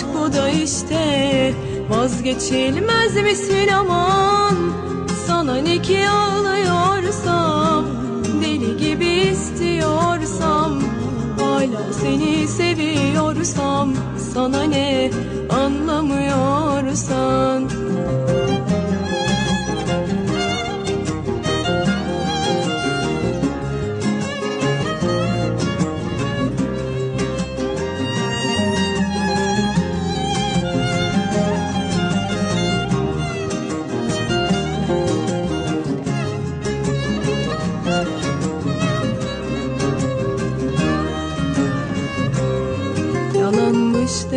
aşk bu da işte Vazgeçilmez misin aman? Sana ne ki ağlıyorsam Deli gibi istiyorsam Hala seni seviyorsam Sana ne anlamıyorsan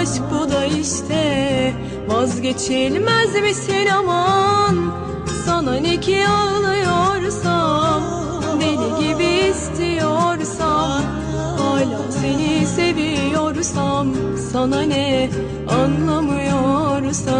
aşk bu da işte. Vazgeçilmez misin aman? Sana ne ki ağlıyorsam Deli gibi istiyorsam Hala seni seviyorsam Sana ne anlamıyorsan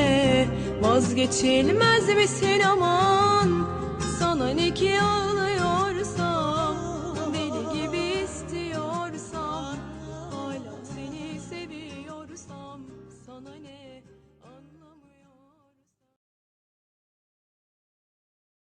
Vazgeçilmez misin aman? Sana ne ki ağlıyorsam